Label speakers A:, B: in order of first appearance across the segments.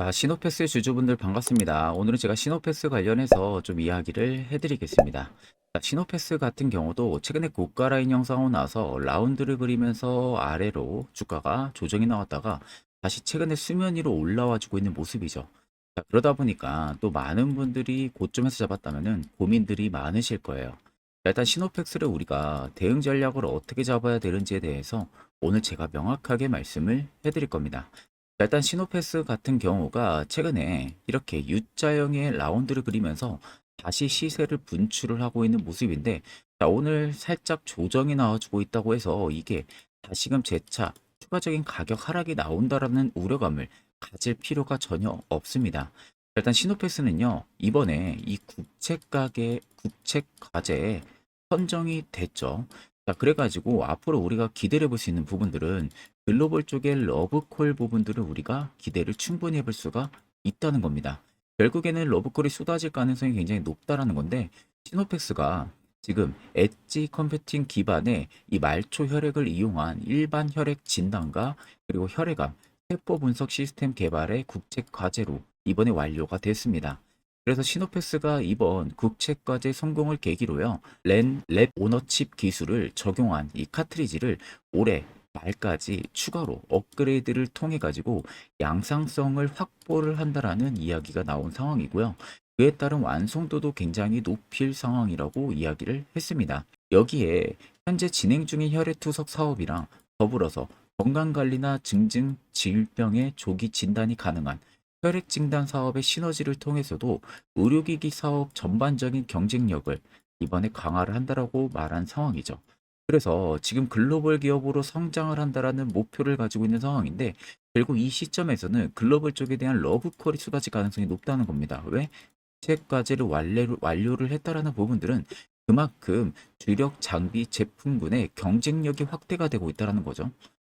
A: 자, 시노패스 주주분들 반갑습니다. 오늘은 제가 시노패스 관련해서 좀 이야기를 해드리겠습니다. 자, 시노패스 같은 경우도 최근에 고가 라인 형성하고 나서 라운드를 그리면서 아래로 주가가 조정이 나왔다가 다시 최근에 수면 위로 올라와 주고 있는 모습이죠. 자, 그러다 보니까 또 많은 분들이 고점에서 잡았다면은 고민들이 많으실 거예요. 자, 일단 시노패스를 우리가 대응 전략을 어떻게 잡아야 되는지에 대해서 오늘 제가 명확하게 말씀을 해드릴 겁니다. 자, 일단 시노패스 같은 경우가 최근에 이렇게 U자형의 라운드를 그리면서 다시 시세를 분출을 하고 있는 모습인데 자, 오늘 살짝 조정이 나와주고 있다고 해서 이게 다시금 재차 추가적인 가격 하락이 나온다라는 우려감을 가질 필요가 전혀 없습니다. 일단 시노패스는요 이번에 이 국책 가게 국책 과제에 선정이 됐죠. 자 그래가지고 앞으로 우리가 기대를 볼 수 있는 부분들은 글로벌 쪽의 러브콜 부분들을 우리가 기대를 충분히 해볼 수가 있다는 겁니다. 결국에는 러브콜이 쏟아질 가능성이 굉장히 높다라는 건데 시노팩스가 지금 엣지 컴퓨팅 기반의 이 말초 혈액을 이용한 일반 혈액 진단과 그리고 혈액암 세포 분석 시스템 개발의 국책 과제로 이번에 완료가 됐습니다. 그래서 시노패스가 이번 국책 과제 성공을 계기로요. 렌, 랩 오너칩 기술을 적용한 이 카트리지를 올해 말까지 추가로 업그레이드를 통해 가지고 양상성을 확보를 한다라는 이야기가 나온 상황이고요. 그에 따른 완성도도 굉장히 높일 상황이라고 이야기를 했습니다. 여기에 현재 진행 중인 혈액투석 사업이랑 더불어서 건강관리나 증증 질병의 조기 진단이 가능한 혈액 진단 사업의 시너지를 통해서도 의료기기 사업 전반적인 경쟁력을 이번에 강화를 한다라고 말한 상황이죠. 그래서 지금 글로벌 기업으로 성장을 한다라는 목표를 가지고 있는 상황인데 결국 이 시점에서는 글로벌 쪽에 대한 러브콜이 쏟아질 가능성이 높다는 겁니다. 왜? 책 과제를 완료를, 했다라는 부분들은 그만큼 주력 장비 제품군의 경쟁력이 확대가 되고 있다라는 거죠.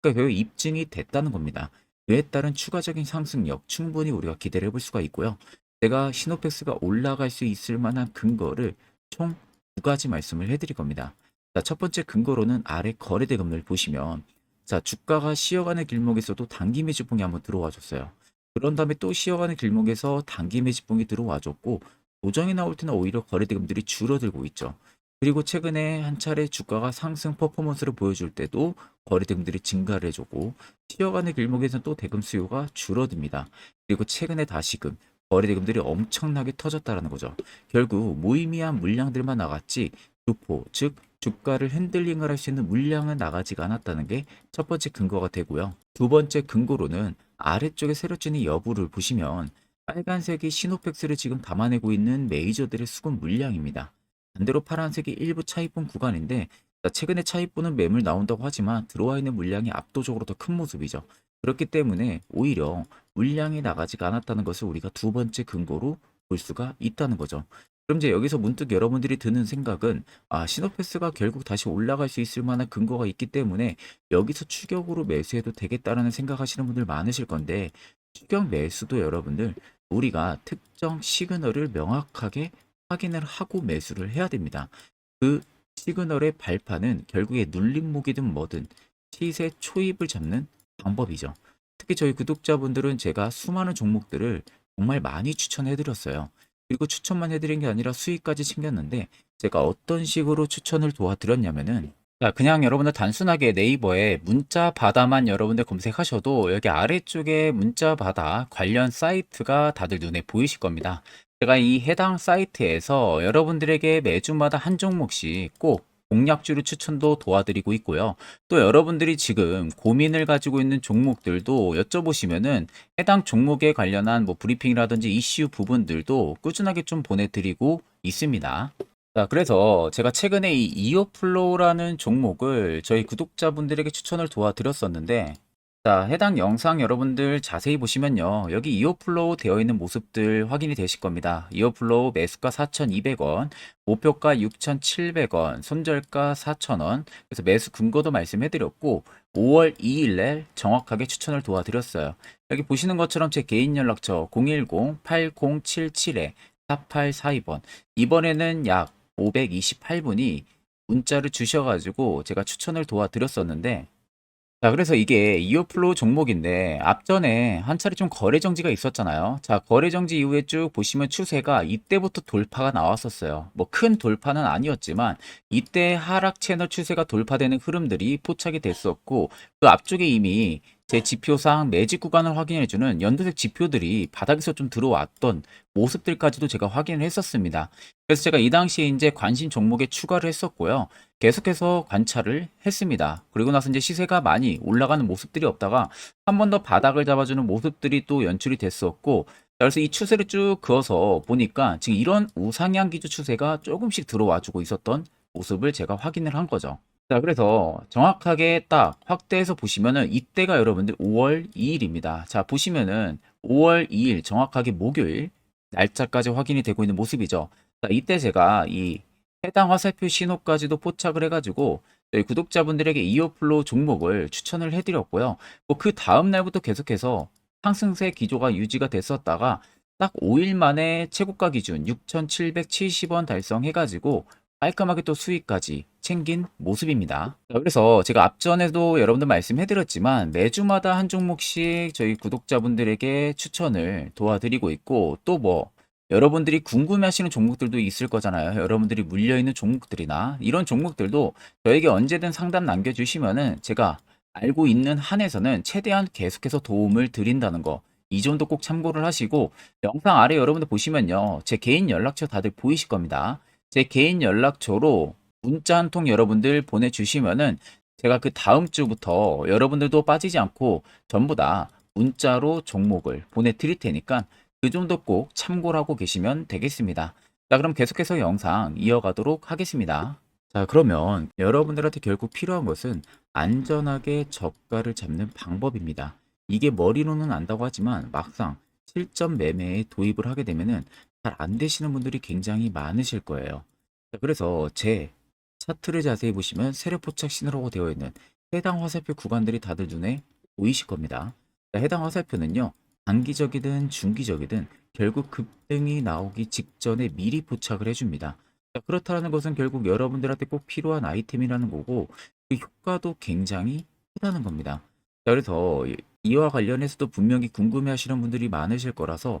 A: 그러니까 결국 입증이 됐다는 겁니다. 그에 따른 추가적인 상승력 충분히 우리가 기대를 해볼 수가 있고요. 제가 시노펙스가 올라갈 수 있을 만한 근거를 총 두 가지 말씀을 해드릴 겁니다. 자, 첫 번째 근거로는 아래 거래 대 금을 보시면 자, 주가가 쉬어가는 길목에서도 단기 매집봉이 한번 들어와 줬어요. 그런 다음에 또 쉬어가는 길목에서 단기 매집봉이 들어와 줬고 도정이 나올 때는 오히려 거래 대금들이 줄어들고 있죠. 그리고 최근에 한 차례 주가가 상승 퍼포먼스를 보여줄 때도 거래 대금들이 증가를 해주고 쉬어가는 길목에서는 또 대금 수요가 줄어듭니다. 그리고 최근에 다시금 거래 대금들이 엄청나게 터졌다라는 거죠. 결국 무의미한 물량들만 나갔지 주포, 즉 주가를 핸들링을 할 수 있는 물량은 나가지가 않았다는 게 첫 번째 근거가 되고요. 두 번째 근거로는 아래쪽에 세력진의 여부를 보시면 빨간색이 시노펙스를 지금 담아내고 있는 메이저들의 수급 물량입니다. 반대로 파란색이 일부 차입분 구간인데 자, 최근에 차입분은 매물 나온다고 하지만 들어와 있는 물량이 압도적으로 더 큰 모습이죠. 그렇기 때문에 오히려 물량이 나가지가 않았다는 것을 우리가 두 번째 근거로 볼 수가 있다는 거죠. 그럼 이제 여기서 문득 여러분들이 드는 생각은 아 시노패스가 결국 다시 올라갈 수 있을 만한 근거가 있기 때문에 여기서 추격으로 매수해도 되겠다라는 생각하시는 분들 많으실 건데 추격 매수도 여러분들 우리가 특정 시그널을 명확하게 확인을 하고 매수를 해야 됩니다. 그 시그널의 발판은 결국에 눌림목이든 뭐든 시세 초입을 잡는 방법이죠. 특히 저희 구독자분들은 제가 수많은 종목들을 정말 많이 추천해 드렸어요. 그리고 추천만 해드린 게 아니라 수익까지 챙겼는데 제가 어떤 식으로 추천을 도와드렸냐면은 자, 그냥 여러분들 단순하게 네이버에 문자 바다만 여러분들 검색하셔도 여기 아래쪽에 문자 바다 관련 사이트가 다들 눈에 보이실 겁니다. 제가 이 해당 사이트에서 여러분들에게 매주마다 한 종목씩 꼭 공략주를 추천도 도와드리고 있고요. 또 여러분들이 지금 고민을 가지고 있는 종목들도 여쭤보시면은 해당 종목에 관련한 뭐 브리핑이라든지 이슈 부분들도 꾸준하게 좀 보내드리고 있습니다. 자, 그래서 제가 최근에 이 이어플로우라는 종목을 저희 구독자분들에게 추천을 도와드렸었는데 자, 해당 영상 여러분들 자세히 보시면요. 여기 이어플로우 되어 있는 모습들 확인이 되실 겁니다. 이어플로우 매수가 4,200원, 목표가 6,700원, 손절가 4,000원. 그래서 매수 근거도 말씀해 드렸고 5월 2일 날 정확하게 추천을 도와드렸어요. 여기 보시는 것처럼 제 개인 연락처 010-8077-4842번. 이번에는 약 528분이 문자를 주셔가지고 제가 추천을 도와드렸었는데 자, 그래서 이게 이어플로우 종목인데 앞전에 한 차례 좀 거래 정지가 있었잖아요. 자, 거래 정지 이후에 쭉 보시면 추세가 이때부터 돌파가 나왔었어요. 뭐 큰 돌파는 아니었지만 이때 하락 채널 추세가 돌파되는 흐름들이 포착이 됐었고 그 앞쪽에 이미 제 지표상 매직 구간을 확인해주는 연두색 지표들이 바닥에서 좀 들어왔던 모습들까지도 제가 확인을 했었습니다. 그래서 제가 이 당시에 이제 관심 종목에 추가를 했었고요. 계속해서 관찰을 했습니다. 그리고 나서 이제 시세가 많이 올라가는 모습들이 없다가 한 번 더 바닥을 잡아주는 모습들이 또 연출이 됐었고, 자, 그래서 이 추세를 쭉 그어서 보니까 지금 이런 우상향 기조 추세가 조금씩 들어와주고 있었던 모습을 제가 확인을 한 거죠. 자, 그래서 정확하게 딱 확대해서 보시면은 이때가 여러분들 5월 2일입니다. 자, 보시면은 5월 2일 정확하게 목요일 날짜까지 확인이 되고 있는 모습이죠. 자, 이때 제가 이 해당 화살표 신호까지도 포착을 해가지고 저희 구독자분들에게 이어플로우 종목을 추천을 해드렸고요. 뭐 그 다음 날부터 계속해서 상승세 기조가 유지가 됐었다가 딱 5일 만에 최고가 기준 6,770원 달성해가지고 깔끔하게 또 수익까지 챙긴 모습입니다. 자, 그래서 제가 앞전에도 여러분들 말씀해드렸지만 매주마다 한 종목씩 저희 구독자분들에게 추천을 도와드리고 있고 또 뭐 여러분들이 궁금해하시는 종목들도 있을 거잖아요. 여러분들이 물려있는 종목들이나 이런 종목들도 저에게 언제든 상담 남겨주시면은 제가 알고 있는 한에서는 최대한 계속해서 도움을 드린다는 거. 이 점도 꼭 참고를 하시고 영상 아래 여러분들 보시면요. 제 개인 연락처 다들 보이실 겁니다. 제 개인 연락처로 문자 한 통 여러분들 보내주시면은 제가 그 다음 주부터 여러분들도 빠지지 않고 전부 다 문자로 종목을 보내드릴 테니까 그 점도 꼭 참고를 하고 계시면 되겠습니다. 자, 그럼 계속해서 영상 이어가도록 하겠습니다. 자, 그러면 여러분들한테 결국 필요한 것은 안전하게 저가를 잡는 방법입니다. 이게 머리로는 안다고 하지만 막상 실전 매매에 도입을 하게 되면은 잘 안 되시는 분들이 굉장히 많으실 거예요. 자, 그래서 제 차트를 자세히 보시면 세력 포착 신호라고 되어 있는 해당 화살표 구간들이 다들 눈에 보이실 겁니다. 자, 해당 화살표는요, 단기적이든 중기적이든 결국 급등이 나오기 직전에 미리 포착을 해줍니다. 자, 그렇다는 것은 결국 여러분들한테 꼭 필요한 아이템이라는 거고 그 효과도 굉장히 크다는 겁니다. 자, 그래서 이- 이와 관련해서도 분명히 궁금해 하시는 분들이 많으실 거라서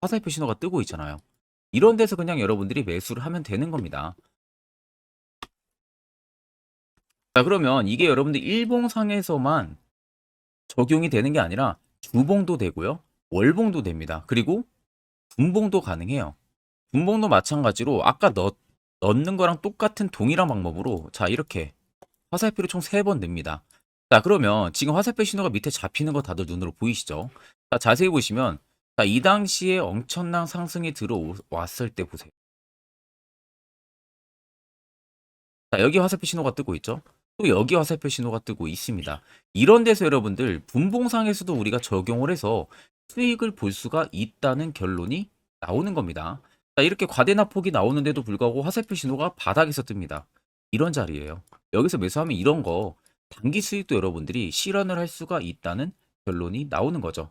A: 화살표 신호가 뜨고 있잖아요. 이런 데서 그냥 여러분들이 매수를 하면 되는 겁니다. 자, 그러면 이게 여러분들 일봉상에서만 적용이 되는 게 아니라 주봉도 되고요. 월봉도 됩니다. 그리고 분봉도 가능해요. 분봉도 마찬가지로 아까 넣, 넣는 거랑 똑같은 동일한 방법으로 자, 이렇게 화살표를 총 3번 냅니다. 자, 그러면 지금 화살표 신호가 밑에 잡히는 거 다들 눈으로 보이시죠? 자, 자세히 보시면 자, 이 당시에 엄청난 상승이 들어왔을 때 보세요. 자, 여기 화살표 신호가 뜨고 있죠? 또 여기 화살표 신호가 뜨고 있습니다. 이런 데서 여러분들 분봉상에서도 우리가 적용을 해서 수익을 볼 수가 있다는 결론이 나오는 겁니다. 자, 이렇게 과대납폭이 나오는데도 불구하고 화살표 신호가 바닥에서 뜹니다. 이런 자리예요. 여기서 매수하면 이런 거 단기 수익도 여러분들이 실현을 할 수가 있다는 결론이 나오는 거죠.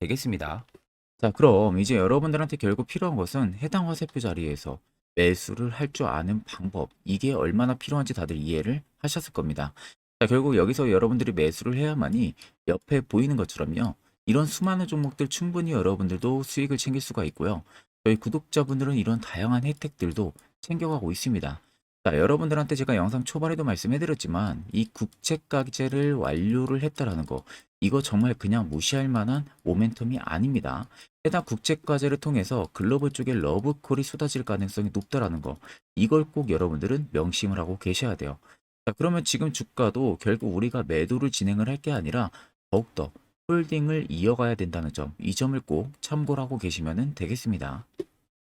A: 되겠습니다. 자, 그럼 이제 여러분들한테 결국 필요한 것은 해당 화살표 자리에서 매수를 할 줄 아는 방법, 이게 얼마나 필요한지 다들 이해를 하셨을 겁니다. 자, 결국 여기서 여러분들이 매수를 해야만이 옆에 보이는 것처럼요. 이런 수많은 종목들 충분히 여러분들도 수익을 챙길 수가 있고요. 저희 구독자분들은 이런 다양한 혜택들도 챙겨가고 있습니다. 자, 여러분들한테 제가 영상 초반에도 말씀해드렸지만 이 국채가제를 완료를 했다라는 거 이거 정말 그냥 무시할 만한 모멘텀이 아닙니다. 해당 국채과제를 통해서 글로벌 쪽에 러브콜이 쏟아질 가능성이 높다라는 거 이걸 꼭 여러분들은 명심을 하고 계셔야 돼요. 자, 그러면 지금 주가도 결국 우리가 매도를 진행을 할 게 아니라 더욱더 홀딩을 이어가야 된다는 점, 이 점을 꼭 참고를 하고 계시면 되겠습니다.